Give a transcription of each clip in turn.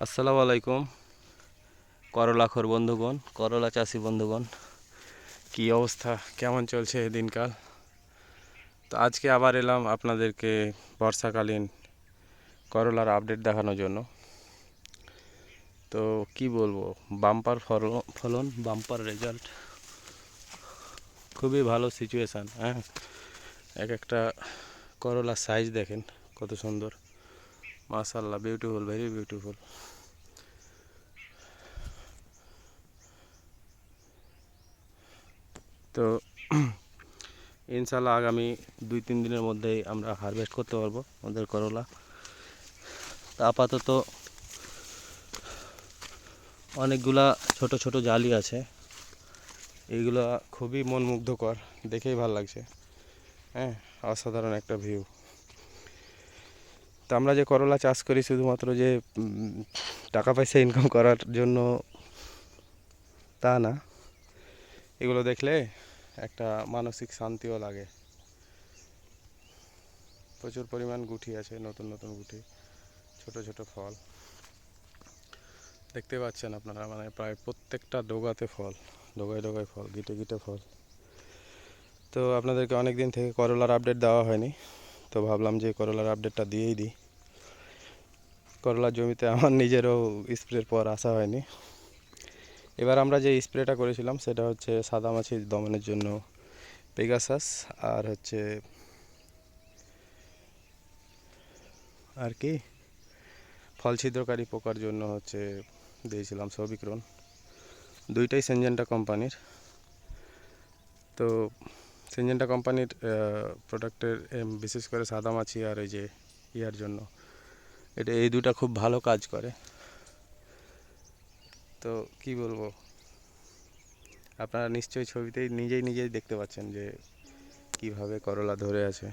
আসসালামু আলাইকুম। করলা করলাখর বন্ধুগণ, করলা চাষি বন্ধুগণ, কি অবস্থা? কেমন চলছে দিনকাল? তো আজকে আবার এলাম আপনাদেরকে বর্ষাকালীন করলার আপডেট দেখানোর জন্য। তো কি বলব বাম্পার ফল- ফলন বাম্পার রেজাল্ট খুবই ভালো সিচুয়েশান হ্যাঁ? এক একটা করলার সাইজ দেখেন, কত সুন্দর। মাশাল্লাহ বিউটিফুল ভেরি বিউটিফুল তো ইনশাল্লাহ আগামী দুই, তিন দিনের মধ্যেই আমরা হারভেস্ট করতে পারব আমাদের করলা। তা আপাতত অনেকগুলা ছোট ছোট জালি আছে। এইগুলো খুবই মন মুগ্ধকর দেখেই ভালো লাগছে। হ্যাঁ অসাধারণ একটা ভিউ তো আমরা যে করলা চাষ করি শুধুমাত্র যে টাকা পয়সা ইনকাম করার জন্য, তা না। এগুলো দেখলে একটা মানসিক শান্তিও লাগে। প্রচুর পরিমাণ গুটি আছে, নতুন নতুন গুটি, ছোট ছোট ফল। দেখতে পাচ্ছেন আপনারা মানে প্রায় প্রত্যেকটা ডোগাতে ফল, ডোগায় ডোগায় ফল, গিটে গিটে ফল। তো আপনাদেরকে অনেক দিন থেকে করলার আপডেট দেওয়া হয়নি। তো ভাবলাম যে করলার আপডেটটা দিয়েই দিই। করলার জমিতে আমার নিজেরও স্প্রের পর আসা হয়নি। এবার আমরা যে স্প্রেটা করেছিলাম সেটা হচ্ছে সাদা মাছি দমনের জন্য পেগাসাস আর হচ্ছে আর কি? ফল ছিদ্রকারী পোকার জন্য হচ্ছে দিয়েছিলাম সবিক্রণ দুইটাই সেনজেন্টা কোম্পানির। তো সেনজেন্টা কোম্পানির প্রোডাক্টের বিশেষ করে সাদা মাছি আর এই যে ইয়ার জন্য। এটা এই দুটা খুব ভালো কাজ করে। তো কি বলব? আপনারা নিশ্চয়ই ছবিতেই নিজেই নিজেই দেখতে পাচ্ছেন যে কীভাবে করলা ধরে আছে।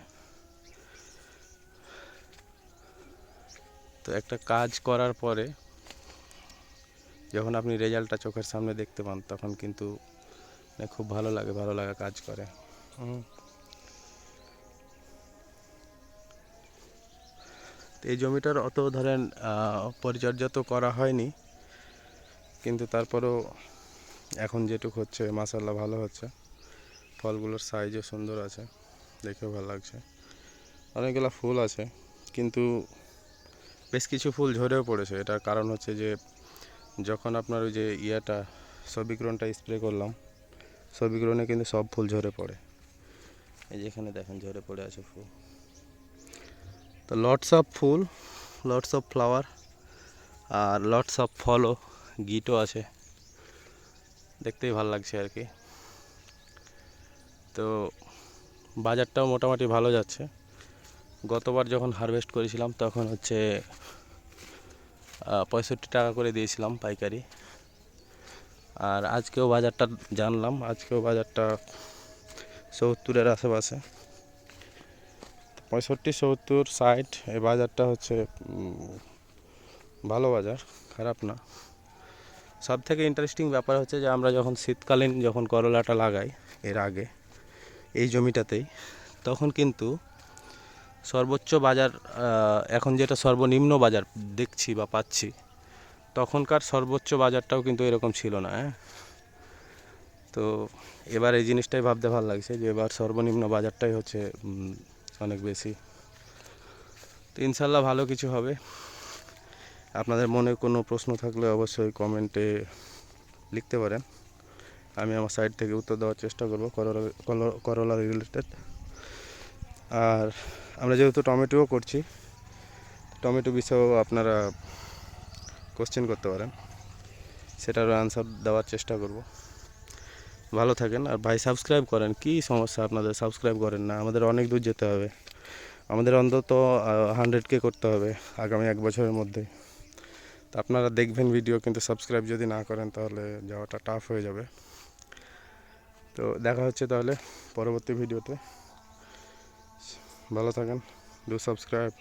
তো একটা কাজ করার পরে যখন আপনি রেজাল্টটা চোখের সামনে দেখতে পান, তখন কিন্তু খুব ভালো লাগে, ভালো লাগা কাজ করে। হুম। এই জমিটার অত ধরেন পরিচর্যা তো করা হয়নি, কিন্তু তারপরেও এখন যেটুকু হচ্ছে মাসাল্লাহ ভালো হচ্ছে। ফলগুলোর সাইজও সুন্দর আছে, দেখেও ভালো লাগছে। অনেকগুলো ফুল আছে, কিন্তু বেশ কিছু ফুল ঝরেও পড়েছে। এটার কারণ হচ্ছে যে, যখন আপনার ওই যে ইয়াটা, সবিক্রণটা স্প্রে করলাম, সবিক্রণে কিন্তু সব ফুল ঝরে পড়ে। এই যেখানে দেখেন, ঝরে পড়ে আছে ফুল। তো লটস অফ ফুল লটস অফ ফ্লাওয়ার আর লটস অফ ফলও, গিটও আছে। দেখতেই ভালো লাগছে আর কি। তো বাজারটাও মোটামুটি ভালো যাচ্ছে। গতবার যখন হারভেস্ট করেছিলাম, তখন হচ্ছে পঁয়ষট্টি টাকা করে দিয়েছিলাম পাইকারি। আর আজকেও বাজারটা জানলাম, আজকেও বাজারটা সত্তরের আশেপাশে। পঁয়ষট্টি, সত্তর, ষাট, এই বাজারটা হচ্ছে ভালো বাজার, খারাপ না। সব থেকে ইন্টারেস্টিং ব্যাপার হচ্ছে যে আমরা যখন শীতকালীন যখন করলাটা লাগাই, এর আগে, এই জমিটাতেই, তখন কিন্তু সর্বোচ্চ বাজার এখন যেটা সর্বনিম্ন বাজার দেখছি বা পাচ্ছি, তখনকার সর্বোচ্চ বাজারটাও কিন্তু এরকম ছিল না হ্যাঁ? তো এবার এই জিনিসটাই ভাবতে ভালো লাগছে যে এবার সর্বনিম্ন বাজারটাই হচ্ছে অনেক বেশি। তো ইনশাল্লাহ ভালো কিছু হবে। আপনাদের মনে কোনো প্রশ্ন থাকলে অবশ্যই কমেন্টে লিখতে পারেন। আমি আমার সাইড থেকে উত্তর দেওয়ার চেষ্টা করব, করলা, করলা- রিলেটেড আর আমরা যেহেতু টমেটোও করছি, টমেটো বিষয়েও আপনারা কোশ্চেন করতে পারেন। সেটারও অ্যান্সার দেওয়ার চেষ্টা করব। ভালো থাকেন। আর ভাই সাবস্ক্রাইব করেন, কি সমস্যা আপনাদের? সাবস্ক্রাইব করেন না, আমাদের অনেক দূর যেতে হবে। আমাদের অন্তত হান্ড্রেড কে করতে হবে আগামী এক বছরের মধ্যে। তো আপনারা দেখবেন ভিডিও কিন্তু সাবস্ক্রাইব যদি না করেন, তাহলে যাওয়াটা টাফ হয়ে যাবে। তো দেখা হচ্ছে তাহলে পরবর্তী ভিডিওতে ভালো থাকেন ডু সাবস্ক্রাইব